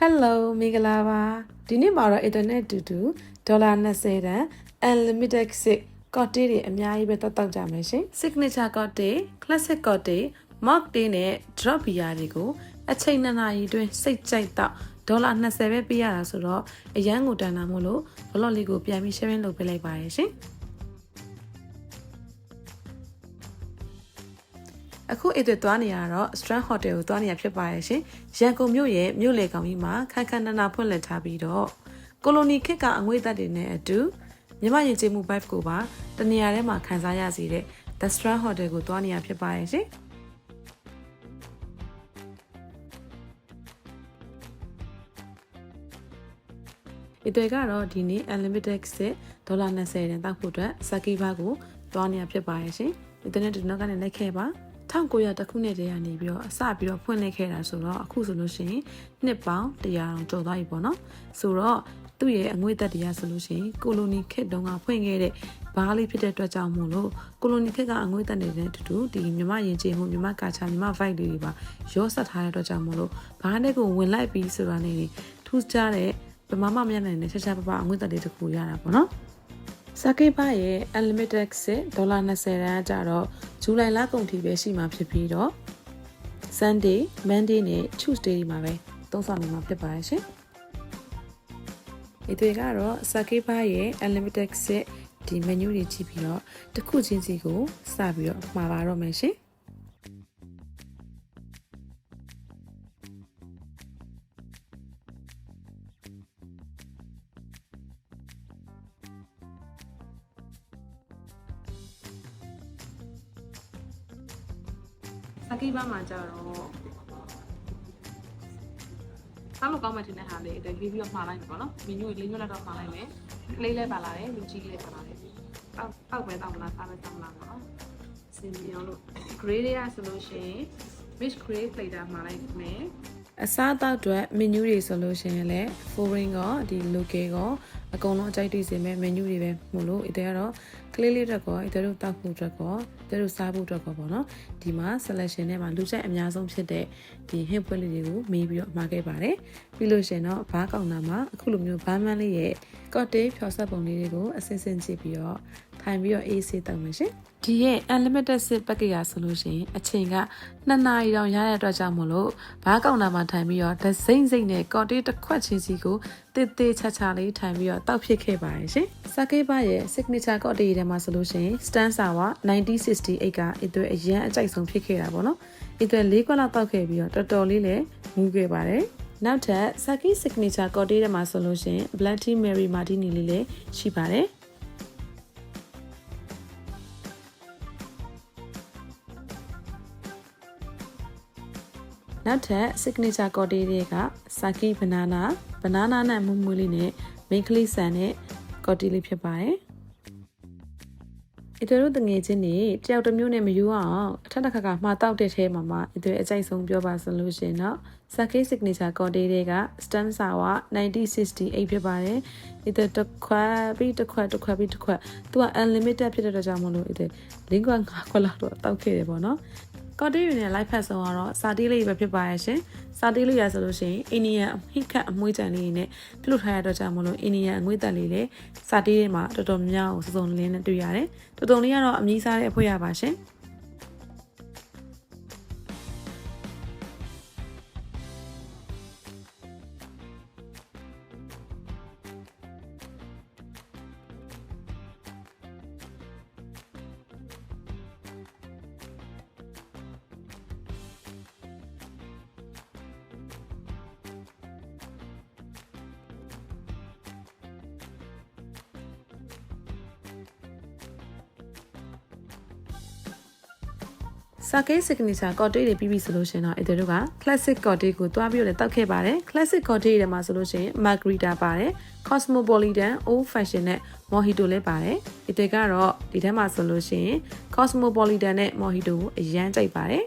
Hello မင်္ဂလာပါဒီနေ့မှာတော့ internet တူတူဒေါ်လာ20တန် unlimited 6 cocktail တွေအများကြီးပဲတောက်တောက်ကြမယ်ရှင် signature cocktail classic cocktail mock tea နဲ့ drop beer တွေကိုအချိန်နှစ်နာရီအတွင်းစိတ်ကြိုက်တော့ဒေါ်လာ20ပဲပေးရတာဆိုတော့အရန်ကိုတန်တာမို့လို့ blog လေးကိုပြန်ပြီး sharing လုပ်ပေးလိုက်ပါရရှင် အခုအဲ့တွေသွားနေရတော့ Strand Hotel ကိုသွားနေရဖြစ်ပါရဲ့ရှင်။ရန်ကုန်မြို့ရဲ့မြို့လေကောင်ကြီးမှာခန်းခန်းနာနာဖွင့်လှစ်ထားပြီးတော့ကိုလိုနီခေတ်ကအငွေ့သက်တွေနဲ့အတူမြမရင်ကျေးမှု vibe ကိုပါတနေရာထဲမှာခံစားရစေတဲ့ The Strand Hotel ကိုသွားနေရဖြစ်ပါရဲ့ရှင်။ဒီတွေကတော့ဒီနေ့ unlimited စစ်ဒေါ်လာ20တန်တောက်ဖို့အတွက်စကီဘာကိုသွားနေရဖြစ်ပါရဲ့ရှင်။ဒီတဲ့ဒီနောက်ကနေလိုက်ခဲ့ပါ 1900တခုနှစ်တည်းကနေပြီးတော့အစပြီးတော့ဖွင့်လှစ်ခဲ့တာဆိုတော့အခုဆိုလို့ရှိရင်နှစ်ပေါင်း100တောင်ကျော်သွားပြီပေါ့နော်ဆိုတော့သူ့ရဲ့အငွေ့သက်တရားဆိုလို့ရှိရင်ကိုလိုနီခေတ်တုန်းကဖွင့်ခဲ့တဲ့ဘားလေးဖြစ်တဲ့အတွက်ကြောင့်မို့လို့ကိုလိုနီခေတ်ကအငွေ့သက်နေတဲ့အတူတူဒီမြမယဉ်ကျေးမှုမြမကာချာမြမ vibe လေးတွေပါရောဆက်ထားတဲ့အတွက်ကြောင့်မို့လို့ဘားနဲ့ကိုဝင်လိုက်ပြီးဆိုတာနေထူးခြားတဲ့ဗမာမမမျက်နှာနဲ့ချက်ချက်ပပအငွေ့သက်လေးတစ်ခုရတာပေါ့နော်စကေပါရဲ့ unlimited စစ်ဒေါ်လာ20ရန်ကြတော့ ဇူလိုင်လကုန်ထိပဲရှိမှာဖြစ်ပြီးတော့ Sunday, Monday နဲ့ Tuesday ဒီမှာပဲသုံးဆောင်နေမှာဖြစ်ပါရဲ့ရှင်။ဒီတွေကတော့စကေပါရဲ့ unlimited စစ်ဒီ menu တွေကြည့်ပြီးတော့တစ်ခုချင်းစီကိုစပြီးတော့မှာပါတော့မယ်ရှင်။ ကိဘာမှာကြတော့စားလို့ကောင်းမှတင်တဲ့ဟာလေးအဲ့လေးပြီးတော့မှားလိုက်မယ်ပေါ့နော်မင်းမျိုးလေးညွှန်လိုက်တော့မှားလိုက်မယ်ကလေးလည်းပါလာတယ်လူကြီးလည်းပါလာတယ်တောက်တောက်ပဲတောက်မလားစားပဲစားမလားပေါ့နော်စင်ပြီးအောင်လို့ grade တွေကဆိုလို့ရှိရင် mix grade plater မှာလိုက်မယ် အစားအသောက်တွေ menu တွေဆိုလို့ရှိရင်လည်း foreign ကဒီ local ကအကုန်လုံးအကြိုက်တွေ့စေမဲ့ menu တွေပဲမို့လို့အဲ့ဒါကတော့ကလေးလေးတက်ကောအဲ့ဒါတို့တောက်ဖို့အတွက်ကောအဲ့ဒါတို့စားဖို့အတွက်ကောပေါ့နော်ဒီမှာ selection ထဲမှာလူကြိုက်အများဆုံးဖြစ်တဲ့ဒီ hip ပွဲလေးတွေကိုမေးပြီးတော့မှာခဲ့ပါတယ်ပြီးလို့ရှိရင်တော့ဘားကောင်တာမှာအခုလိုမျိုးဘားမန်းလေးရဲ့ cocktail ဖြော်ဆက်ပုံလေးတွေကိုအစင်စင်ကြည့်ပြီးတော့ထိုင်ပြီးတော့အေးဆေးတောက်မယ်ရှင် ဒီရဲ့ unlimited sit package ရဆိုလို့ရှိရင်အချိန်က2နာရီတောင်ရတဲ့အတွက်ကြောင့်မလို့ဘားကောင်တာမှာထိုင်ပြီးတော့ဒစိမ့်စိမ့်နဲ့ cocktail တစ်ခွက်ချင်းစီကိုတေးသေးချာချာလေးထိုင်ပြီးတော့တောက်ဖြစ်ခဲ့ပါတယ်ရှင်စကေးပါရဲ့ signature cocktail ထဲမှာဆိုလို့ရှိရင် stand sour 1968ကအဲ့တွေအရန်အကြိုက်ဆုံးဖြစ်ခဲ့တာပေါ့နော်အဲ့တွေ၄ခွက်လောက်တောက်ခဲ့ပြီးတော့တော်တော်လေးလည်းမူခဲ့ပါတယ်နောက်ထပ် Saki Signature Cocktail ထဲမှာဆိုလို့ရှိရင် Black Tea Mary Martini လေးလည်းရှိပါတယ် နောက်ထပ် signature cocktail တွေက sake banana banana နဲ့မူမူလေးနဲ့ main ကလေးဆန်နဲ့ cocktail လေးဖြစ်ပါတယ်။တို့တငယ်ချင်းတွေတယောက်တစ်မျိုးနဲ့မယူအောင်အထက်တစ်ခါကမှာတောက်တဲ့ထဲမှာမှတို့အကြိုက်ဆုံးပြောပါဆိုလို့ရှင်တော့ sake signature cocktail တွေက stem sour 1968ဖြစ်ပါတယ်။တို့တစ်ခွက်ပြီးတစ်ခွက်တစ်ခွက်ပြီးတစ်ခွက်သူက unlimited ဖြစ်တဲ့အတွက်ကြောင့်မလို့တို့လင်းခွက်၅ခွက်လောက်တော့တောက်ခဲ့တယ်ပေါ့နော်။ ကော်တီးယူနဲ့ live ဖတ်ဆုံးကတော့စာတီးလေးပဲဖြစ်ပါရဲ့ရှင်စာတီးလေးရဆိုလို့ရှိရင်အိန္ဒိယအမိခတ်အမွှေးကြံလေးနဲ့ပြုလုပ်ထားရတော့ကြောင့်မလို့အိန္ဒိယအငွေ့တက်လေးလေစာတီးလေးမှာတော်တော်များများကိုစုံစုံလင်းနဲ့တွေ့ရတယ်တော်တော်လေးကတော့အမီးစားတဲ့အဖွဲရပါရှင် စာကေး signature cocktail တွေပြီးပြီဆိုလို့ရှင်တော့အဲ့တို့က classic cocktail ကိုတွားပြီးတော့လည်းတောက်ခဲ့ပါတယ် classic cocktail တွေမှာဆိုလို့ရှင် margarita ပါတယ် cosmopolitan old fashion နဲ့ mojito လည်းပါတယ်အဲ့တွေကတော့ဒီထဲမှာဆိုလို့ရှင် cosmopolitan နဲ့ mojito ကိုအရန်ကြိုက်ပါတယ်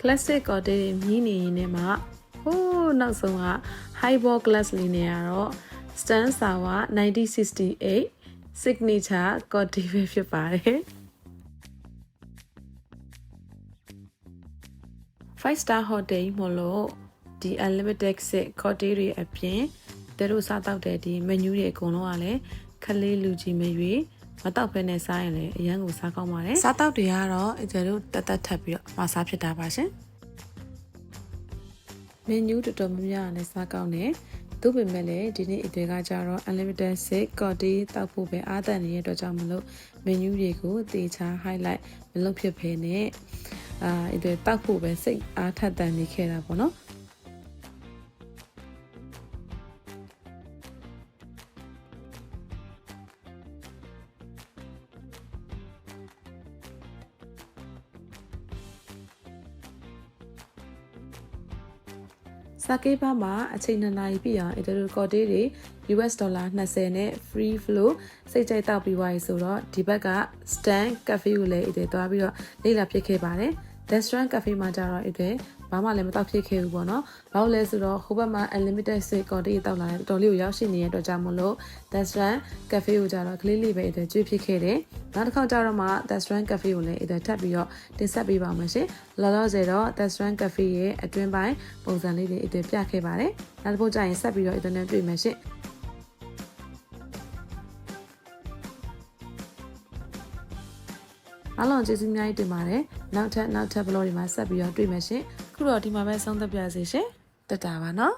classic cocktail တွေမြည်နေရင်လည်းမှ ဟိုးနောက်ဆုံးက highball glass လေးနေရတော့ Stan Sawa 1968 signature coffee ပဲဖြစ်ပါတယ်5 star hotel မလို့ဒီ unlimited set cocktail တွေအပြင်သူတို့စားတောက်တဲ့ဒီ menu တွေအကုန်လုံးကလည်းခလေးလူကြီးမရွေမတောက်ဖဲနဲ့စားရင်လည်းအရန်ကိုစားကောင်းပါတယ်စားတောက်တွေကတော့သူတို့တတ်တတ်ထပ်ပြီးတော့မစားဖြစ်တာပါရှင် မနူးတော်တော်များများနဲ့စားကောင်းတယ်သူ့ပေမဲ့လည်းဒီနေ့အတွေကကြတော့ unlimited set cocktail တောက်ဖို့ပဲအားတန်နေတဲ့အတွက်ကြောင့်မလို့ menu တွေကိုတေချာ highlight မလုပ်ဖြစ်ဖ ೇನೆ အာအဲ့ဒါတောက်ဖို့ပဲစိတ်အားထက်တန်နေခဲ့တာပေါ့နော် စာကေးပါမှာအချိန်2နာရီပြည့်အောင်အင်တာတူကော်တေးတွေ US ဒေါ်လာ20နဲ့ free flow စိတ်ကြိုက်တောက်ပြီးသွားပြီဆိုတော့ဒီဘက်က stand cafe ကိုလည်းအင်တာသွားပြီးတော့လေ့လာဖြစ်ခဲ့ပါတယ် restaurant cafe မှာကျတော့အဲ့ဘာမှလည်းမတောက်ဖြစ်ခဲ့ဘူးပေါ့နော်။ဘာလို့လဲဆိုတော့ဟိုဘက်မှာ unlimited sweet coffee တောက်လာတဲ့တော်လေးကိုရောက်ရှိနေတဲ့အတွက်ကြောင့်မလို့ restaurant cafe ကိုကျတော့ကလေးလေးပဲအဲ့ကျွေးဖြစ်ခဲ့တယ်။နောက်တစ်ခေါက်ကျတော့မှ restaurant cafe ကိုလည်းအဲ့ထပ်ပြီးတော့တင်ဆက်ပေးပါမယ်ရှင်။လောလောဆယ်တော့ restaurant cafe ရဲ့အတွင်းပိုင်းပုံစံလေးတွေအဲ့ပြခဲ့ပါတယ်။နောက်တစ်ပုတ်ကျရင်ဆက်ပြီးတော့အဲ့နဲ့တွေ့မယ်ရှင်။ အားလုံးကျေးဇူးအများကြီးတင်ပါတယ်နောက်ထပ်နောက်ထပ်ဘလော့တွေမှာဆက်ပြီးတော့တွေ့မယ်ရှင်ခုတော့ဒီမှာပဲဆုံးသက်ပြစေရှင်တက်တာပါနော်